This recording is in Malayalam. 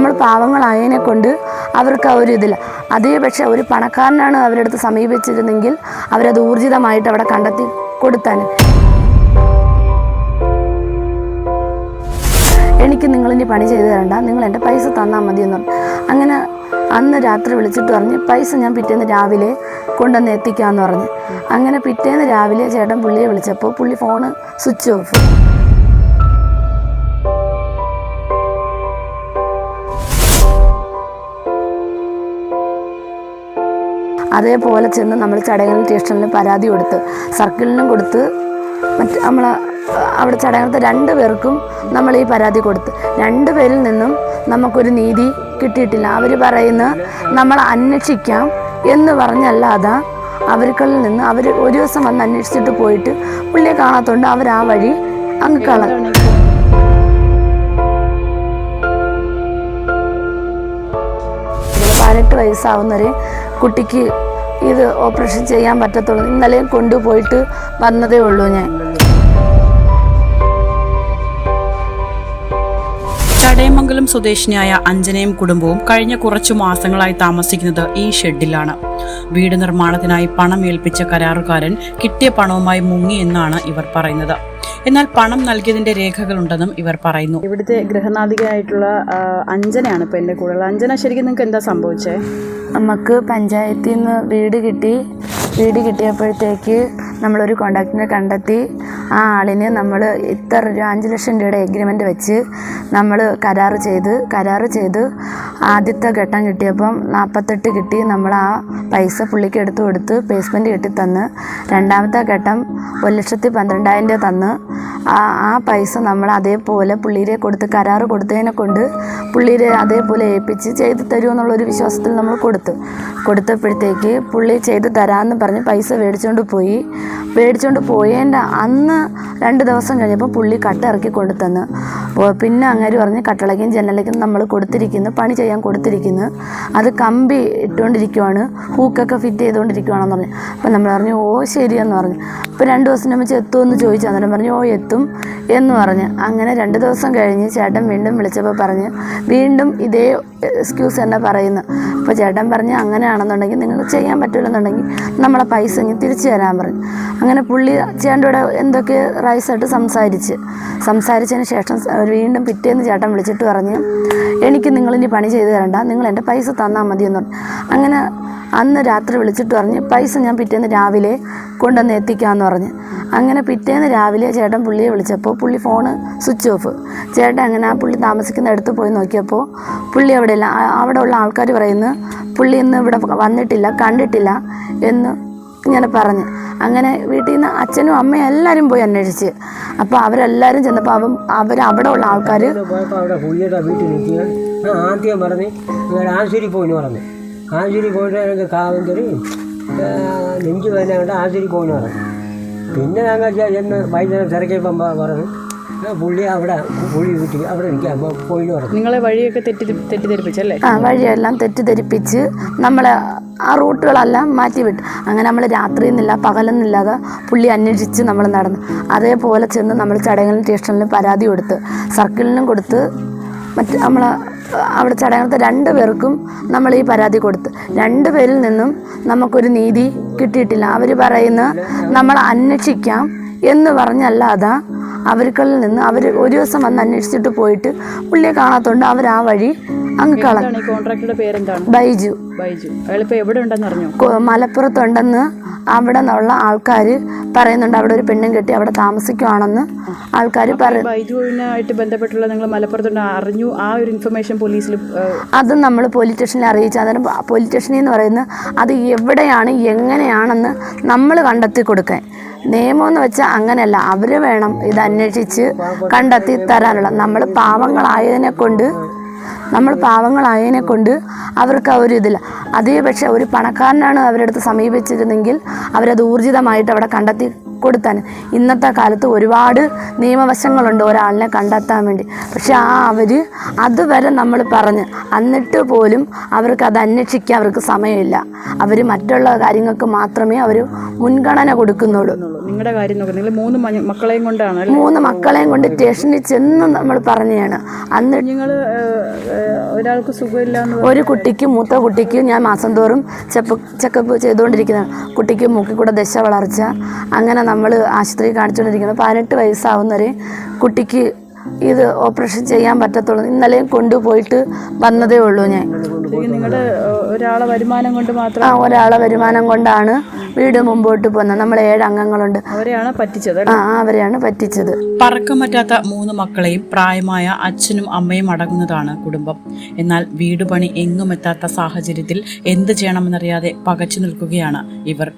നമ്മൾ പാവങ്ങളായതിനെ കൊണ്ട് അവർക്ക് ആ ഒരു ഇതില്ല അതേ പക്ഷേ ഒരു പണക്കാരനാണ് അവരുടെ അടുത്ത് സമീപിച്ചിരുന്നെങ്കിൽ അവരത് ഊർജിതമായിട്ട് അവിടെ കണ്ടെത്തി കൊടുത്താൻ എനിക്ക് നിങ്ങളിനി പണി ചെയ്തു തരണ്ട. നിങ്ങൾ എന്റെ പൈസ തന്നാൽ മതി എന്നു അങ്ങനെ അന്ന് രാത്രി വിളിച്ചിട്ട് പറഞ്ഞ് പൈസ ഞാൻ പിറ്റേന്ന് രാവിലെ കൊണ്ടുവന്ന് എത്തിക്കാമെന്ന് പറഞ്ഞ്. അങ്ങനെ പിറ്റേന്ന് രാവിലെ ചേട്ടൻ പുള്ളിയെ വിളിച്ചപ്പോൾ പുള്ളി ഫോണ് സ്വിച്ച് ഓഫ്. അതേപോലെ ചെന്ന് നമ്മൾ ചടങ്ങൽ സ്റ്റേഷനിൽ പരാതി കൊടുത്ത് സർക്കിളിനും കൊടുത്ത് മറ്റ് നമ്മൾ അവിടെ ചടങ്ങിലത്തെ രണ്ട് പേർക്കും നമ്മൾ ഈ പരാതി കൊടുത്ത്. രണ്ട് പേരിൽ നിന്നും നമുക്കൊരു നീതി കിട്ടിയിട്ടില്ല. അവർ പറയുന്ന നമ്മൾ അന്വേഷിക്കാം എന്ന് പറഞ്ഞല്ലാതെ അവർക്കളിൽ നിന്ന് അവർ ഒരു ദിവസം വന്ന് അന്വേഷിച്ചിട്ട് പോയിട്ട് പുള്ളിയെ കാണാത്തതുകൊണ്ട് അവർ ആ വഴി അങ്ങ് കള ഇതിൽ പതിനെട്ട് വയസ്സാവുന്നവരെ കുട്ടിക്ക് ഇത് ഓപ്പറേഷൻ ചെയ്യാൻ പറ്റത്തുള്ളൂ. ഇന്നലെയും കൊണ്ടുപോയിട്ട് വന്നതേ ഉള്ളൂ ഞാൻ. ചടയമംഗലം സ്വദേശിനിയായ അഞ്ജനയും കുടുംബവും കഴിഞ്ഞ കുറച്ചു മാസങ്ങളായി താമസിക്കുന്നത് ഈ ഷെഡിലാണ്. വീട് നിർമ്മാണത്തിനായി പണം ഏൽപ്പിച്ച കരാറുകാരൻ കിട്ടിയ പണവുമായി മുങ്ങി എന്നാണ് ഇവർ പറയുന്നത്. എന്നാൽ പണം നൽകിയതിന്റെ രേഖകളുണ്ടെന്നും ഇവർ പറയുന്നു. ഇവിടുത്തെ ഗൃഹനാഥികയായിട്ടുള്ള അഞ്ജനയാണ് ഇപ്പൊ എന്റെ കൂടെ അഞ്ജന ശരിക്കും നിങ്ങൾക്ക് എന്താ സംഭവിച്ചേ? നമുക്ക് പഞ്ചായത്തിൽ നിന്ന് വീട് കിട്ടി. വീട് കിട്ടിയപ്പോഴത്തേക്ക് നമ്മളൊരു കോണ്ടാക്റ്റിനെ കണ്ടെത്തി. ആ ആളിന് നമ്മൾ ഇത്ര ഒരു അഞ്ച് ലക്ഷം രൂപയുടെ എഗ്രിമെന്റ് വെച്ച് നമ്മൾ കരാറ് ചെയ്ത് കരാറ് ചെയ്ത് ആദ്യത്തെ ഘട്ടം കിട്ടിയപ്പം നാൽപ്പത്തെട്ട് കിട്ടി നമ്മൾ ആ പൈസ പുള്ളിക്ക് എടുത്തു കൊടുത്ത് പ്ലേസ്മെന്റ് കിട്ടി തന്ന് രണ്ടാമത്തെ ഘട്ടം ഒരു ലക്ഷത്തി പന്ത്രണ്ടായിരം രൂപ തന്ന്. ആ ആ പൈസ നമ്മൾ അതേപോലെ പുള്ളിയെ കൊടുത്ത് കരാറ് കൊടുത്തതിനെ കൊണ്ട് പുള്ളിയെ അതേപോലെ ഏൽപ്പിച്ച് ചെയ്തു തരുമെന്നുള്ളൊരു വിശ്വാസത്തിൽ നമ്മൾ കൊടുത്തു. കൊടുത്തപ്പോഴത്തേക്ക് പുള്ളി ചെയ്തു തരാമെന്ന് പറഞ്ഞ് പൈസ മേടിച്ചുകൊണ്ട് പോയി. മേടിച്ചുകൊണ്ട് പോയതിന്റെ അന്ന് രണ്ട് ദിവസം കഴിഞ്ഞപ്പോൾ പുള്ളി കട്ടിറക്കി കൊണ്ടു തന്ന് പിന്നെ അങ്ങനെ പറഞ്ഞ് കട്ടളയ്ക്കും ജനലയ്ക്കും നമ്മൾ കൊടുത്തിരിക്കുന്നു. പണി ചെയ്യാൻ കൊടുത്തിരിക്കുന്നത് അത് കമ്പി ഇട്ടുകൊണ്ടിരിക്കുവാണ്. ഹൂക്കൊക്കെ ഫിറ്റ് ചെയ്തുകൊണ്ടിരിക്കുവാണെന്ന് പറഞ്ഞു. അപ്പം നമ്മൾ പറഞ്ഞു ഓ ശരിയെന്ന് പറഞ്ഞു. അപ്പോൾ രണ്ട് ദിവസം വെച്ച് എത്തുമെന്ന് ചോദിച്ചു. അന്നേരം പറഞ്ഞു ഓ എത്തും. എന്ന് പറഞ്ഞു. അങ്ങനെ രണ്ട് ദിവസം കഴിഞ്ഞ് ചേട്ടൻ വീണ്ടും വിളിച്ചപ്പോൾ പറഞ്ഞ് വീണ്ടും ഇതേ എക്സ്ക്യൂസ് തന്നെ പറയുന്നു. അപ്പോൾ ചേട്ടൻ പറഞ്ഞ് അങ്ങനെയാണെന്നുണ്ടെങ്കിൽ നിങ്ങൾക്ക് ചെയ്യാൻ പറ്റില്ലെന്നുണ്ടെങ്കിൽ നമ്മളെ പൈസ ഇനി തിരിച്ചു തരാൻ പറഞ്ഞു. അങ്ങനെ പുള്ളി ചേട്ടന്റെ കൂടെ എന്തൊക്കെ റൈസായിട്ട് സംസാരിച്ച്. സംസാരിച്ചതിന് ശേഷം വീണ്ടും പിറ്റേന്ന് ചേട്ടൻ വിളിച്ചിട്ട് പറഞ്ഞ് എനിക്ക് നിങ്ങളിനി പണി ചെയ്തു തരണ്ട. നിങ്ങൾ എന്റെ പൈസ തന്നാൽ മതി എന്ന് പറഞ്ഞു. അങ്ങനെ അന്ന് രാത്രി വിളിച്ചിട്ട് പറഞ്ഞ് പൈസ ഞാൻ പിറ്റേന്ന് രാവിലെ കൊണ്ടുവന്ന് എത്തിക്കാമെന്ന് പറഞ്ഞ്. അങ്ങനെ പിറ്റേന്ന് രാവിലെ ചേട്ടൻ പുള്ളിയെ വിളിച്ചപ്പോൾ പുള്ളി ഫോണ് സ്വിച്ച് ഓഫ്. ചേട്ടൻ അങ്ങനെ ആ പുള്ളി താമസിക്കുന്ന അടുത്ത് പോയി നോക്കിയപ്പോൾ പുള്ളി അവിടെ ഇല്ല. അവിടെ ഉള്ള ആൾക്കാർ പറയുന്നു പുള്ളി ഇന്ന് ഇവിടെ വന്നിട്ടില്ല കണ്ടിട്ടില്ല എന്ന് ഇങ്ങനെ പറഞ്ഞ്. അങ്ങനെ വീട്ടിൽ നിന്ന് അച്ഛനും അമ്മയും എല്ലാവരും പോയി അന്വേഷിച്ച്. അപ്പോൾ അവരെല്ലാവരും ചെന്നപ്പോൾ അവൻ അവർ അവിടെ ഉള്ള ആൾക്കാർ ആദ്യം പറഞ്ഞ് ആശുപത്രി പോയിന്ന് പറഞ്ഞു. ആശുപത്രി പോയിട്ട് നെഞ്ച് വേദന കൊണ്ട് പോയിന്ന് പറഞ്ഞു. പിന്നെ ഞങ്ങൾ ചെന്ന് വൈകുന്നേരം തിരക്കിയപ്പം പറഞ്ഞു "ആ, പുള്ളി അവിടെ പുള്ളി വീട്ടിൽ അവിടെ നിൽക്കാം പോയി നിങ്ങളെ വഴിയൊക്കെ തെറ്റി തെറ്റിദ്ധരിപ്പിച്ചല്ലേ ആ വഴിയെല്ലാം തെറ്റിദ്ധരിപ്പിച്ച് നമ്മളെ ആ റൂട്ടുകളെല്ലാം മാറ്റിവിട്ടു. അങ്ങനെ നമ്മൾ രാത്രിയെന്നില്ല പകലെന്നില്ലാതെ പുള്ളി അന്വേഷിച്ച് നമ്മൾ നടന്നു. അതേപോലെ ചെന്ന് നമ്മൾ ചടങ്ങൽ സ്റ്റേഷനിൽ പരാതി കൊടുത്ത് സർക്കിളിനും കൊടുത്ത് മറ്റ് നമ്മൾ അവിടെ ചടങ്ങിലത്തെ രണ്ട് പേർക്കും നമ്മൾ ഈ പരാതി കൊടുത്ത്. രണ്ട് പേരിൽ നിന്നും നമുക്കൊരു നീതി കിട്ടിയിട്ടില്ല. അവർ പറയുന്ന നമ്മൾ അന്വേഷിക്കാം എന്ന് പറഞ്ഞല്ലാതെ അവർക്കുള്ളിൽ നിന്ന് അവർ ഒരു ദിവസം വന്ന് അന്വേഷിച്ചിട്ട് പോയിട്ട് പുള്ളിയെ കാണാത്തോണ്ട് അവർ ആ വഴി അങ്ങ് കള എന്താണ് ഈ കോൺട്രാക്ടറുടെ പേരെന്താണ്? ബൈജു. ബൈജു. അയാളിപ്പോ എവിടെ ഉണ്ടെന്ന് അറിഞ്ഞോ? മലപ്പുറത്തുണ്ടെന്ന് അവിടെ നിന്നുള്ള ആൾക്കാർ പറയുന്നുണ്ട് അവിടെ ഒരു പെണ്ണും കെട്ടി അവിടെ താമസിക്കുവാണെന്ന് ആൾക്കാർ പറയും ബൈജുവിനായിട്ട് ബന്ധപ്പെട്ടുള്ള നിങ്ങൾ മലപ്പുറത്തുണ്ട് അറിഞ്ഞു ആ ഒരു ഇൻഫർമേഷൻ പോലീസിൽ അത് നമ്മൾ പോലീസ് സ്റ്റേഷനിൽ അറിയിച്ചു അന്നേരം പോലീസ് സ്റ്റേഷനിൽ എന്ന് പറയുന്നത് അത് എവിടെയാണ് എങ്ങനെയാണെന്ന് നമ്മൾ കണ്ടെത്തി കൊടുക്കാൻ. നിയമം എന്ന് വെച്ചാൽ അങ്ങനെയല്ല അവർ വേണം ഇത് അന്വേഷിച്ച് കണ്ടെത്തി തരാനുള്ള. നമ്മൾ പാവങ്ങളായതിനെ കൊണ്ട് നമ്മൾ പാവങ്ങളായതിനെ കൊണ്ട് അവർക്ക് ആ ഒരു ഇതില്ല. അതേ പക്ഷേ ഒരു പണക്കാരനാണ് അവരുടെ സമീപിച്ചിരുന്നെങ്കിൽ അവരത് ഊർജിതമായിട്ട് അവിടെ കണ്ടെത്തി കൊടുത്താൻ ഇന്നത്തെ കാലത്ത് ഒരുപാട് നിയമവശങ്ങളുണ്ട് ഒരാളിനെ കണ്ടെത്താൻ വേണ്ടി. പക്ഷെ ആ അവർ അതുവരെ നമ്മൾ പറഞ്ഞ് എന്നിട്ട് പോലും അവർക്ക് അത് അന്വേഷിക്കാൻ അവർക്ക് സമയമില്ല. അവർ മറ്റുള്ള കാര്യങ്ങൾക്ക് മാത്രമേ അവർ മുൻഗണന കൊടുക്കുന്നുള്ളൂ. നിങ്ങളുടെ കാര്യം നിങ്ങൾ മൂന്ന് മക്കളെയും കൊണ്ടാണ് മൂന്ന് മക്കളെയും കൊണ്ട് സ്റ്റേഷനിൽ ചെന്ന് നമ്മൾ പറഞ്ഞാണ് അന്ന് നിങ്ങൾ ഒരാൾക്ക് സുഖമില്ല ഒരു കുട്ടിക്ക് മൂത്ത കുട്ടിക്ക് ഞാൻ മാസം തോറും ചെപ്പ് ചെക്കപ്പ് ചെയ്തുകൊണ്ടിരിക്കുന്നതാണ്. കുട്ടിക്ക് മൂക്കിൽ കൂടെ ദശ വളർച്ച. അങ്ങനെ നമ്മൾ ആശുപത്രിയിൽ കാണിച്ചുകൊണ്ടിരിക്കുന്നത് പതിനെട്ട് വയസ്സാവുന്നവരെ കുട്ടിക്ക് ഇത് ഓപ്പറേഷൻ ചെയ്യാൻ പറ്റത്തുള്ളൂ. ഇന്നലെയും കൊണ്ടുപോയിട്ട് വന്നതേ ഉള്ളൂ ഞാൻ. ഒരാളെ വരുമാനം കൊണ്ട് മാത്രം ആ ഒരാളെ വരുമാനം കൊണ്ടാണ് വീട് മുമ്പോട്ട് പോകുന്നത് നമ്മൾ ഏഴ് അംഗങ്ങളുണ്ട്. അവരെയാണ് പറ്റിച്ചത് ആ അവരെയാണ് പറ്റിച്ചത്. പറക്കം പറ്റാത്ത മൂന്ന് മക്കളെയും പ്രായമായ അച്ഛനും അമ്മയും അടങ്ങുന്നതാണ് കുടുംബം. എന്നാൽ വീട് പണി എങ്ങും എത്താത്ത സാഹചര്യത്തിൽ എന്ത് ചെയ്യണമെന്നറിയാതെ പകച്ചു നിൽക്കുകയാണ് ഇവർ.